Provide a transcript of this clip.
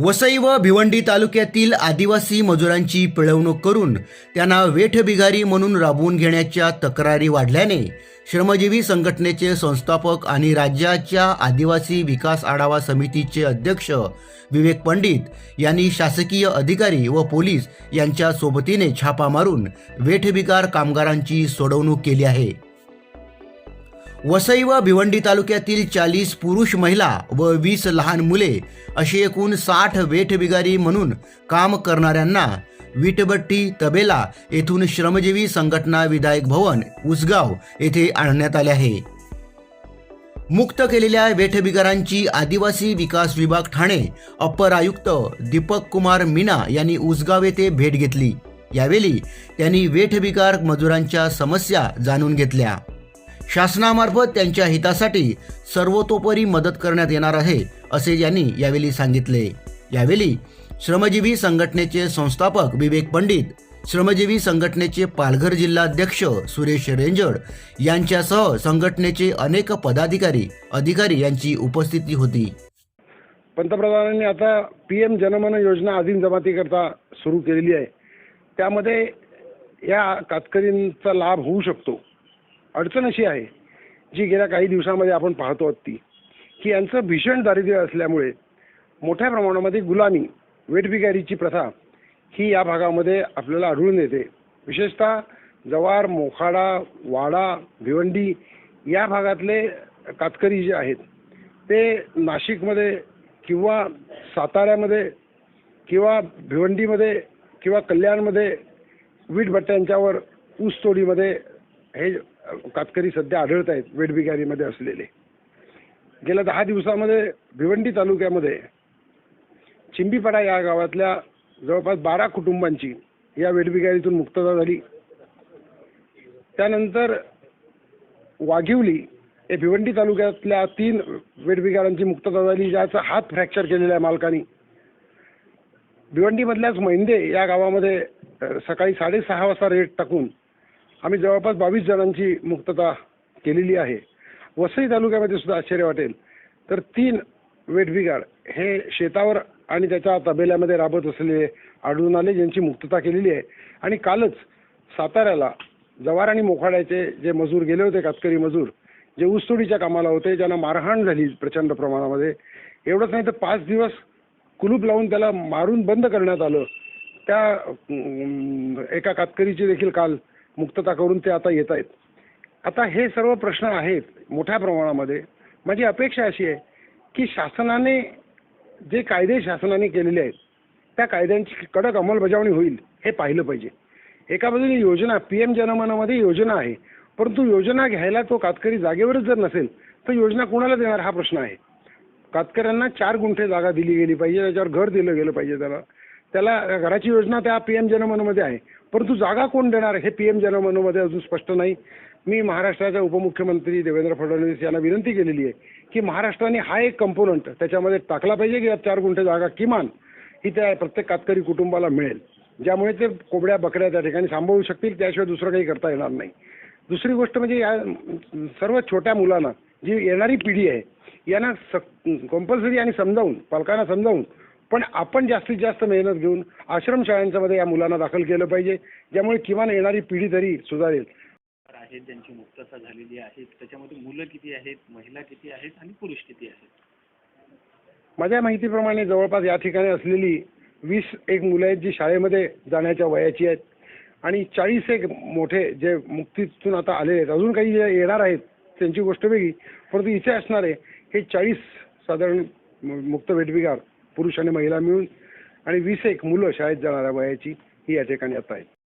वसई व भिवंडी तालुक्यातील आदिवासी मजुरांची पिळवणूक करून त्यांना वेठबिगारी म्हणून राबवून घेण्याच्या तक्रारी वाढल्याने श्रमजीवी संघटनेचे संस्थापक आणि राज्याच्या आदिवासी विकास आढावा समितीचे अध्यक्ष विवेक पंडित यांनी शासकीय अधिकारी व पोलीस यांच्या सोबतीने छापा मारून वेठबिगार कामगारांची सोडवणूक केली आहे. वसई व भिवंडी तालुक्यातील चाळीस पुरुष महिला व वीस लहान मुले अशी एकूण साठ वेठबिगारी म्हणून काम करणाऱ्यांना विटभट्टी तबेला येथून श्रमजीवी संघटना विधायक भवन उसगाव येथे आणण्यात आले आहे. मुक्त केलेल्या वेठबिगारांची आदिवासी विकास विभाग ठाणे अप्पर आयुक्त दीपक कुमार मीना यांनी उसगाव येथे भेट घेतली. यावेळी त्यांनी वेठबिगार मजुरांच्या समस्या जाणून घेतल्या. शासनामार्फत त्यांच्या हितासाठी सर्वतोपरी मदत करण्यात येणार आहे असे यांनी यावेळी सांगितले. यावेळी श्रमजीवी संघटनेचे संस्थापक विवेक पंडित श्रमजीवी संघटनेचे पालघर जिल्हाध्यक्ष सुरेश रेंजड यांच्यासह संघटनेचे अनेक पदाधिकारी अधिकारी यांची उपस्थिती होती. पंतप्रधानांनी आता पी एम जनमन योजना आदिम जमातीकरता सुरू केलेली आहे. त्यामध्ये या कातकरींचा लाभ होऊ शकतो. अडचण अशी आहे जी गेल्या काही दिवसामध्ये आपण पाहतो आहोत ती की यांचं भीषण दारिद्र्य असल्यामुळे मोठ्या प्रमाणामध्ये गुलामी वेठबिगारीची प्रथा ही या भागामध्ये आपल्याला आढळून येते. विशेषतः जवार मोखाडा वाडा भिवंडी या भागातले कातकरी जे आहेत ते नाशिकमध्ये किंवा साताऱ्यामध्ये किंवा भिवंडीमध्ये किंवा कल्याणमध्ये वीटभट्ट्यांच्यावर ऊसतोडीमध्ये हे कातकरी सध्या आढळत आहेत वेठबिगारीमध्ये असलेले. गेल्या दहा दिवसामध्ये भिवंडी तालुक्यामध्ये चिंबीपाडा या गावातल्या जवळपास बारा कुटुंबांची या वेठबिगारीतून मुक्तता झाली. त्यानंतर वाघिवली हे भिवंडी तालुक्यातल्या तीन वेठबिगारांची मुक्तता झाली ज्याचा हात फ्रॅक्चर केलेला आहे मालकानी. भिवंडीमधल्याच मैंदे या गावामध्ये सकाळी साडेसहा वाजता रेट टाकून आम्ही जवळपास बावीस जणांची मुक्तता केलेली आहे. वसई तालुक्यामध्ये सुद्धा आश्चर्य वाटेल. तर तीन वेठबिगार हे शेतावर आणि त्याच्या तबेल्यामध्ये राबत असलेले आढळून आले ज्यांची मुक्तता केलेली आहे. आणि कालच साताऱ्याला जवार आणि मोखाड्याचे जे मजूर गेले होते कातकरी मजूर जे ऊसतोडीच्या कामाला होते ज्यांना मारहाण झाली प्रचंड प्रमाणामध्ये एवढंच नाही तर पाच दिवस कुलूप लावून त्याला मारून बंद करण्यात आलं. त्या एका कातकरीची देखील काल मुक्तता करून ते आता येत आहेत. आता हे सर्व प्रश्न आहेत मोठ्या प्रमाणामध्ये. माझी अपेक्षा अशी आहे की शासनाने जे कायदे शासनाने केलेले आहेत त्या कायद्यांची कडक अंमलबजावणी होईल हे पाहिलं पाहिजे. एका बाजूने योजना पी एम जनमनामध्ये योजना आहे परंतु योजना घ्यायला तो कातकरी जागेवरच जर नसेल तर योजना कोणाला देणार हा प्रश्न आहे? कातकऱ्यांना चार गुंठे जागा दिली गेली पाहिजे त्याच्यावर घर दिलं गेलं पाहिजे त्याला. त्याला घराची योजना त्या पी एम जनमनमध्ये आहे. परंतु जागा कोण देणार हे पी एम जनमनमध्ये अजून स्पष्ट नाही. मी महाराष्ट्राच्या उपमुख्यमंत्री देवेंद्र फडणवीस यांना विनंती केलेली आहे की महाराष्ट्राने हा एक कंपोनंट त्याच्यामध्ये टाकला पाहिजे की चार गुंठे जागा किमान ही त्या प्रत्येक कातकरी कुटुंबाला मिळेल. ज्यामुळे ते कोंबड्या बकऱ्या त्या ठिकाणी सांभाळू शकतील त्याशिवाय दुसरं काही करता येणार नाही. दुसरी गोष्ट म्हणजे या सर्व छोट्या मुलांना जी येणारी पिढी आहे यांना स कंपल्सरी आणि समजावून पालकांना समजावून पण आपण जास्तीत जास्त मेहनत घेऊन आश्रमशाळांच्यामध्ये या मुलांना दाखल केलं पाहिजे ज्यामुळे किमान येणारी पिढी तरी सुधारेल. आहेत ज्यांची मुक्तता झालेली आहे त्याच्यामध्ये मुलं किती आहेत महिला किती आहेत आणि पुरुष किती आहेत? माझ्या माहितीप्रमाणे जवळपास या ठिकाणी असलेली वीस एक मुलं आहेत जी शाळेमध्ये जाण्याच्या वयाची आहेत आणि चाळीस एक मोठे जे मुक्तीतून आता आलेले आहेत. अजून काही जे येणार आहेत त्यांची गोष्ट वेगळी परंतु इथे असणारे हे चाळीस साधारण मुक्त वेठबिगार पुरुष आणि महिला मिळून आणि वीस एक मुलं शाळेत जाणाऱ्या वयाची ही या ठिकाणी आता आहेत